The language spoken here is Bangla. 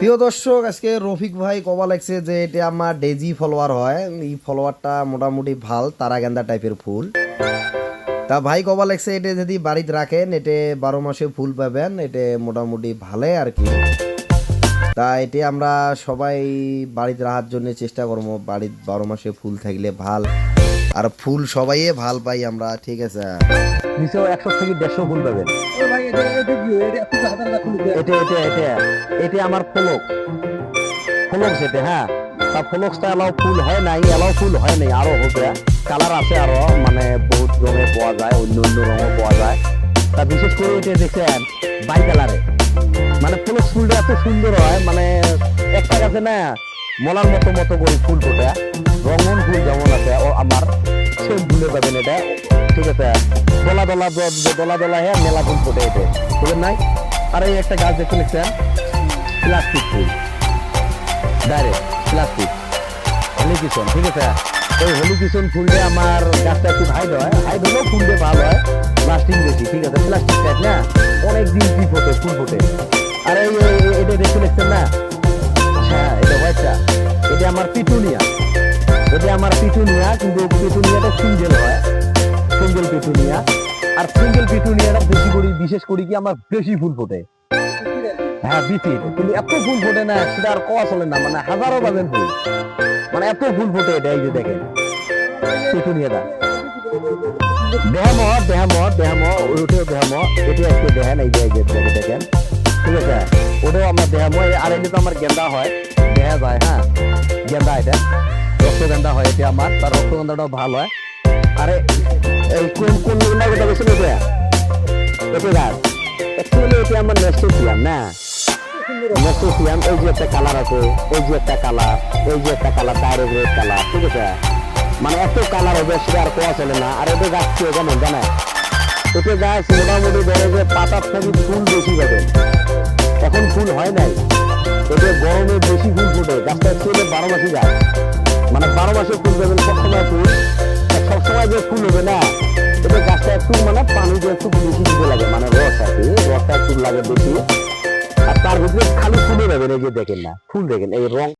প্রিয় দর্শক, আজকে রফিক ভাই কবা লাগছে যে এটা আমার ডেজি ফলোয়ার হয়। এই ফলোয়ারটা মোটামুটি ভালো, তারাগেন্দা টাইপের ফুল। তা ভাই কবা লাগছে, এটা যদি বাড়িতে রাখেন এতে বারো মাসে ফুল পাবেন, এটা মোটামুটি ভালে আর কি। তা এটি আমরা সবাই বাড়িতে রাখার জন্য চেষ্টা করব বাড়ির বারো মাসে ফুল থাকলে ভালো। আর ফুল সবাই ভালো পাই আমরা ঠিক আছে? নিচেও একশো থেকে দেড়শো ফুল পাবেন। এটা এটা এটা এটা আমার ফলক। ফলক যেটা হ্যাঁ? তা ফলকটা এলাও ফুল হয় নাই এলাও ফুল হয় নাই আরও হবে। কালার আছে আরও মানে বহুত রঙে পাওয়া যায় অন্য অন্য রঙও পাওয়া যায়। তা বিশেষ করে এটা দেখছেন বাই কালারে। মানে ফলক ফুলটা এত সুন্দর হয় মানে একটা গাছে না? মলার মতো মতো করে ফুল ফোটে। রঙন ফুল যেমন আছে, ও আমার সেম ফুলে পাবেন এটা। ঠিক আছে? দলা দলা দলা দলা হ্যাঁ মেলা ফুল ফোটে এটা। বুঝলেন নাই আর এই একটা গাছ দেখতে লিখছেন প্লাস্টিক ফুল। Direct plastic. হলি কিষণ ঠিক আছে? এই হলি কিষণ ফুলটা আমার গাছটা একটু হাইড হয়। হাইড হলেও ফুলটা ভালো হয়। লাস্টিং বেশি ঠিক আছে? প্লাস্টিক টাইপ না? অনেক দিন কি ফুল ফোটে। আর এই- এটা দেখতে লিখছেন না? আমার পিটুনিয়া। এটা আমার পিটুনিয়া, কিন্তু পিটুনিয়াটা সিঙ্গেল হয়। Single petunia. আর সিঙ্গেল পিটুনিয়াটা বেশি করি, বিশেষ করি কি আমার বেশি ফুল ফোটে। হ্যাঁ বিচি কিন্তু এত ফুল ফোটে না, সেটা আর কোয়া চলে না মানে হাজারো পাবেন ফুল। মানে এত ফুল ফোটে এটা, এই যে দেখেন। পিটুনিয়াটা। দেহাম দেহাম দেহাম ওইটাও দেহাম এটা একটু দেখেন, এই যে দেখেন ঠিক আছে? ওটাও আমার দেহাম আর এমনি তো আমার গেন্দা হয়। দেখা যায় হ্যাঁ। গেন্দা এটা। হয় এটা আমার তার রক্তগেন্দাটাও ভালো হয়। আরে এই কোন কোন এটা গাছ এটা আমার নেস্টোসিয়াম না। নেস্টোসিয়াম এই যে একটা কালার আছে, এই যে একটা কালার এই যে একটা কালার কালার ঠিক আছে? মানে এত কালার হবে, সেটা আর কোয়া চলে না। আর এটা গাছ কি কেমন জানা এটা গাছ মোটামুটি ধরো যে পাতার থেকে ফুল বেশি পাবেন এখন ফুল হয় নাই? এটা গরমে বেশি ফুল গাছটা চলে বারো মাসে যায়। মানে বারো মাসে ফুল দেবেন সবসময় ফুল। সবসময় যে ফুল হবে না এটা গাছটা একটু মানে পানি দিয়ে একটু বেশি দিতে লাগে মানে রস আর কি, রসটা একটু লাগে বেশি। আর তার ভিতরে খালি ফুলে পাবেন এই যে দেখেন না, ফুল দেখেন, এই রং